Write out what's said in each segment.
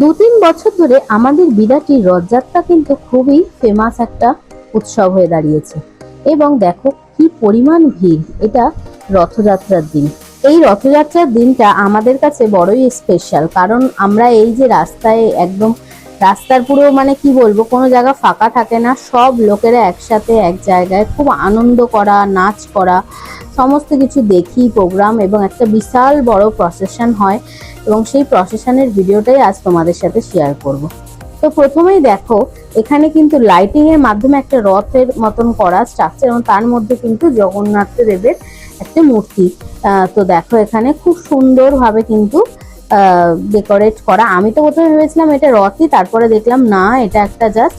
দু তিন বছর ধরে আমাদের বিরাটির রথযাত্রা কিন্তু খুবই ফেমাস একটা উৎসব হয়ে দাঁড়িয়েছে। এবং দেখো কি পরিমাণ ভিড় এটা রথযাত্রার দিন। এই রথযাত্রার দিনটা আমাদের কাছে বড়ই স্পেশাল কারণ আমরা এই যে রাস্তায় একদম রাস্তার পুরো মানে কি বলব, কোনো জায়গা ফাঁকা থাকে না, সব লোকেরা একসাথে এক জায়গায় খুব আনন্দ করা, নাচ করা সমস্ত কিছু দেখি প্রোগ্রাম এবং একটা বিশাল বড় প্রসেশন হয় এবং সেই প্রসেশনের ভিডিওটাই আজ তোমাদের সাথে শেয়ার করব। তো প্রথমেই দেখো, এখানে কিন্তু লাইটিং এর মাধ্যমে একটা রথের মতন করা স্ট্রাকচার এবং তার মধ্যে কিন্তু জগন্নাথ দেবের একটা মূর্তি। তো দেখো এখানে খুব সুন্দরভাবে কিন্তু ডেকোরেট করা। আমি তো প্রথমে ভেবেছিলাম এটা রথই, তারপরে দেখলাম না, এটা একটা জাস্ট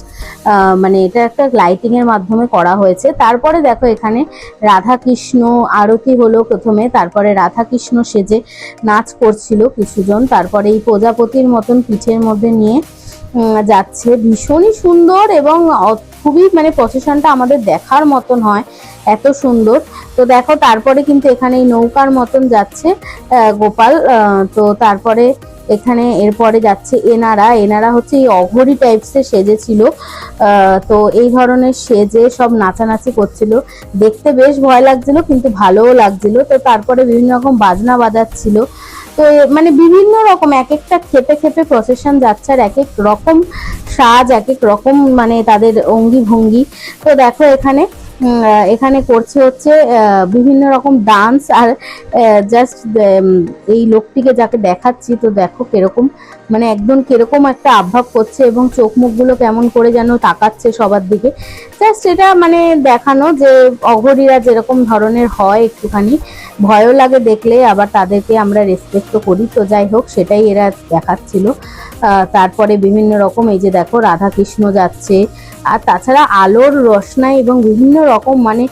মানে এটা একটা লাইটিং এর মাধ্যমে করা হয়েছে। তারপরে দেখো এখানে রাধা কৃষ্ণ আরতি হলো প্রথমে, তারপরে রাধা কৃষ্ণ সেজে নাচ করছিল কিছুজন, তারপরে এই প্রজাপতির মতন পিঠের মধ্যে নিয়ে যাচ্ছে। ভীষণই সুন্দর এবং খুবই মানে প্রসেশনটা আমাদের দেখার মতন হয়, এত সুন্দর। তো দেখো, তারপরে কিন্তু এখানে এই নৌকার মতন যাচ্ছে গোপাল। তো তারপরে এখানে এরপরে যাচ্ছে এনারা। এনারা হচ্ছে এই অঘরি টাইপসের সেজেছিল তো এই ধরনের সেজে সব নাচানাচি করছিল। দেখতে বেশ ভয় লাগছিল, কিন্তু ভালোও লাগছিল। তো তারপরে বিভিন্ন রকম বাজনা বাজাচ্ছিল। তো মানে বিভিন্ন রকম এক একটা খেপে খেপে প্রসেশন যাচ্ছে আর এক এক রকম সাজ এক এক রকম মানে তাদের অঙ্গি ভঙ্গি। তো দেখো এখানে এখানে করছে হচ্ছে বিভিন্ন রকম ডান্স আর জাস্ট এই লোকটিকে যাকে দেখাচ্ছি, তো দেখো কীরকম মানে একদম কীরকম একটা আভাব করছে এবং চোখ মুখগুলো কেমন করে যেন তাকাচ্ছে সবার দিকে। জাস্ট এটা মানে দেখানো যে অঘরীরা যেরকম ধরনের হয় একটুখানি, ভয়ও লাগে দেখলে, আবার তাদেরকে আমরা রেসপেক্টও করি। তো যাই হোক, সেটাই এরা দেখাচ্ছিল। তারপরে বিভিন্ন রকম এই যে দেখো রাধা কৃষ্ণ যাচ্ছে আর তাছাড়া আলোর রসনাই এবং বিভিন্ন রকম মানে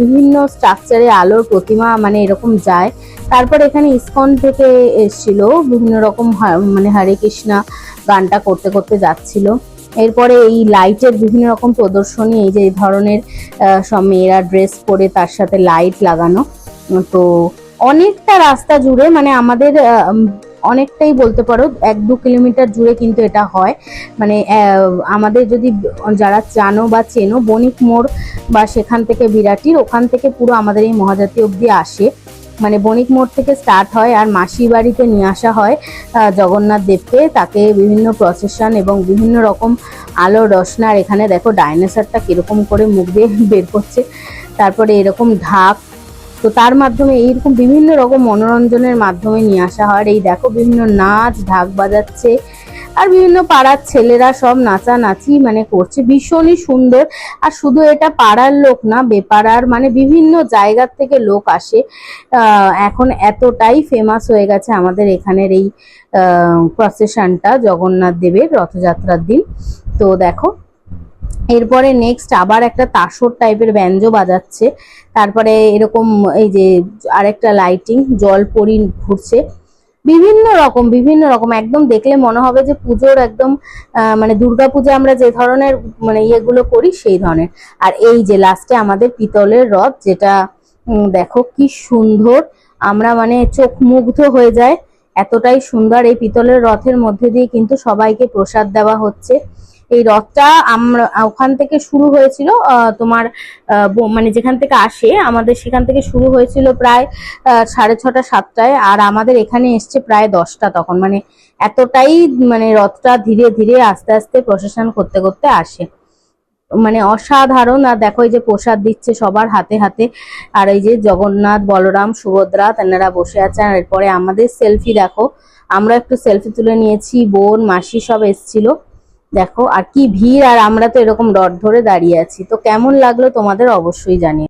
বিভিন্ন স্ট্রাকচারে আলোর প্রতিমা মানে এরকম যায়। তারপর এখানে ইসকন থেকে এসছিল, বিভিন্ন রকম মানে হরে কৃষ্ণা গানটা করতে করতে যাচ্ছিল। এরপরে এই লাইটের বিভিন্ন রকম প্রদর্শনী, এই যে এই ধরনের সব মেয়েরা ড্রেস পরে তার সাথে লাইট লাগানো। তো অনেকটা রাস্তা জুড়ে মানে আমাদের অনেকটাই বলতে পারো, এক দু কিলোমিটার জুড়ে কিন্তু এটা হয়। মানে আমাদের যদি যারা জানো বা চেনো, বণিক মোড় বা সেখান থেকে বিরাটির, ওখান থেকে পুরো আমাদের এই মহাজাতি অবধি আসে। মানে বণিক মোড় থেকে স্টার্ট হয় আর মাসি বাড়িতে নিয়ে আসা হয় জগন্নাথ দেবকে। তাকে বিভিন্ন প্রসেশন এবং বিভিন্ন রকম আলো রসনার এখানে দেখো ডাইনোসরটা কীরকম করে মুখ দিয়ে বের করছে। তারপরে এরকম ঢাক তো তার মাধ্যমে এইরকম বিভিন্ন রকম মনোরঞ্জনের মাধ্যমে নিয়ে আসা হয়। এই দেখো বিভিন্ন নাচ, ঢাক বাজাচ্ছে, আর বিভিন্ন পাড়ার ছেলেরা সব নাচানাচি মানে করছে। ভীষণই সুন্দর। আর শুধু এটা পাড়ার লোক না, বেপাড়ার মানে বিভিন্ন জায়গার থেকে লোক আসে। এখন এতটাই ফেমাস হয়ে গেছে আমাদের এখানের এই প্রসেশনটা জগন্নাথ দেবের রথযাত্রার দিন। তো দেখো এরপরে নেক্সট আবার একটা তাসর টাইপের ব্যঞ্জ বাজাচ্ছে। তারপরে এরকম এই যে আরেকটা লাইটিং জল পরি ঘুরছে। বিভিন্ন রকম বিভিন্ন রকম, একদম দেখলে মনে হবে যে পুজোর একদম মানে দুর্গা পূজা আমরা যে ধরনের মানে ইয়েগুলো করি সেই ধরনের। আর এই যে লাস্টে আমাদের পিতলের রথ, যেটা দেখো কি সুন্দর, আমরা মানে চোখ মুগ্ধ হয়ে যায়। এতটাই সুন্দর এই পিতলের রথের মধ্যে দিয়ে কিন্তু সবাইকে প্রসাদ দেওয়া হচ্ছে। এই রথটা আমরা, ওখান থেকে শুরু হয়েছিল তোমার মানে যেখান থেকে আসে, আমাদের সেখান থেকে শুরু হয়েছিল প্রায় সাড়ে ছটা, সাতটায়, আর আমাদের এখানে এসছে প্রায় দশটা তখন। মানে এতটাই মানে রথটা ধীরে ধীরে আস্তে আস্তে প্রশাসন করতে করতে আসে। মানে অসাধারণ, আর দেখো এই যে প্রসাদ দিচ্ছে সবার হাতে হাতে, আর এই যে জগন্নাথ, বলরাম, সুভদ্রা তেনারা বসে আছেন, আর এরপরে আমাদের সেলফি দেখো। আমরা একটু সেলফি তুলে নিয়েছি, বোন, মাসি সব এসছিল। দেখো, আর কি ভিড়, আর আমরা তো এরকম ডট ধরে দাঁড়িয়ে আছি। তো কেমন লাগল তোমাদের অবশ্যই জানিয়ে